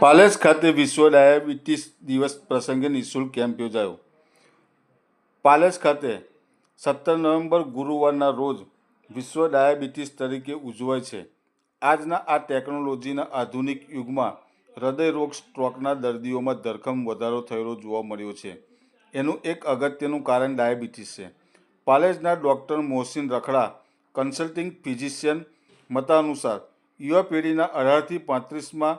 પાલેજ ખાતે વિશ્વ ડાયાબિટીસ દિવસ પ્રસંગે નિઃશુલ્ક કેમ્પ યોજાયો. પાલેસ ખાતે સત્તર નવેમ્બર ગુરુવારના રોજ વિશ્વ ડાયાબિટીસ તરીકે ઉજવાય છે. આજના આ ટેકનોલોજીના આધુનિક યુગમાં હૃદયરોગ સ્ટ્રોકના દર્દીઓમાં ધરખમ વધારો થયેલો જોવા મળ્યો છે. એનું એક અગત્યનું કારણ ડાયાબિટીસ છે. પાલેજના doctor Mohsin Rakhda, consulting physician મતાનુસાર યુવા પેઢીના અઢારથી પાંત્રીસમાં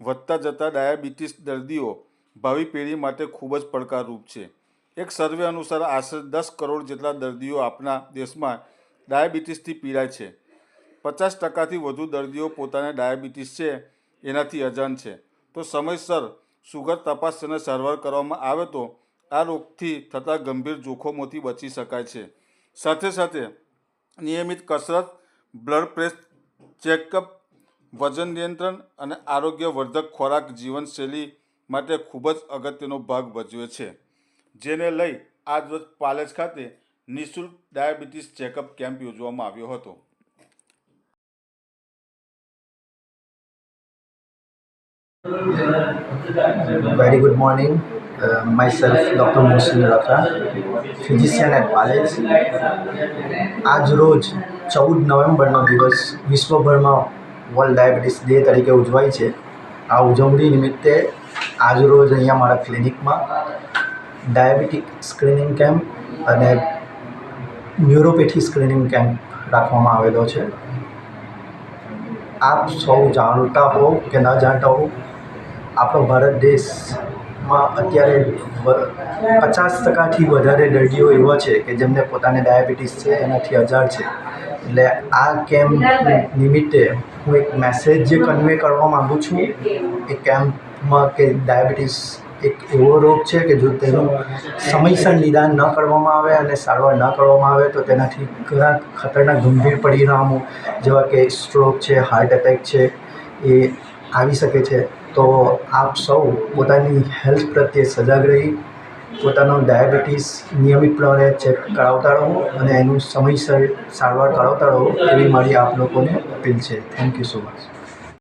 વધતા જતા ડાયાબિટીસ દર્દીઓ ભાવિ પેઢી માટે ખૂબ જ પડકારરૂપ છે. એક સર્વે અનુસાર આશરે દસ કરોડ જેટલા દર્દીઓ આપણા દેશમાં ડાયાબિટીસથી પીડાય છે. પચાસ ટકાથી વધુ દર્દીઓ પોતાને ડાયાબિટીસ છે, એનાથી અજાણ છે. તો સમયસર સુગર તપાસ અને સારવાર કરવામાં આવે તો આ રોગથી થતા ગંભીર જોખમોથી બચી શકાય છે. સાથે સાથે નિયમિત કસરત, બ્લડ પ્રેશર ચેકઅપ વજન નિયંત્રણ અને આરોગ્યવર્ધક ખોરાક જીવનશૈલી માટે ખૂબ જ અગત્યનો ભાગ ભજવે છે જેને લઈ આજરોજ પાલેજ ખાતે નિઃશુલ્ક ડાયાબિટીસ ચેકઅપ કેમ્પ યોજવામાં આવ્યો હતો Very good morning. Uh, myself, Dr. Mohsin Rakha, physician at Palej. આજ રોજ ચૌદ નવેમ્બરનો દિવસ વિશ્વભરમાં વર્લ્ડ ડાયાબિટીસ ડે તરીકે ઉજવાય છે. આ ઉજવણી નિમિત્તે આજરોજ અહીંયા મારા ક્લિનિકમાં ડાયાબિટીક સ્ક્રીનિંગ કેમ્પ અને ન્યુરોપેથી સ્ક્રીનિંગ કેમ્પ રાખવામાં આવેલો છે. આપ સૌ જાણતા હો કે ન જાણતા હો, આપણો ભારત દેશમાં અત્યારે પચાસ ટકાથી વધારે દર્દીઓ એવા છે કે જેમને પોતાને ડાયાબિટીસ છે, એનાથી અજાણ છે. એટલે આ કેમ્પ નિમિત્તે હું એક મેસેજ જે કન્વે કરવા માગું છું એ કેમ્પમાં કે ડાયાબિટીસ એક એવો રોગ છે કે જો તેનું સમયસર નિદાન ન કરવામાં આવે અને સારવાર ન કરવામાં આવે તો તેનાથી ઘણા ખતરનાક ગંભીર પરિણામો જેવા કે સ્ટ્રોક છે હાર્ટ એટેક છે, એ આવી શકે છે. તો આપ સૌ પોતાની હેલ્થ પ્રત્યે સજાગ રહી. પોતાનો ડાયાબિટીસ નિયમિતપણે ચેક કરાવતા રહો અને એનું સમયસર સારવાર કરાવતા રહો, એવી મારી આપ લોકોને અપીલ છે. Thank you so much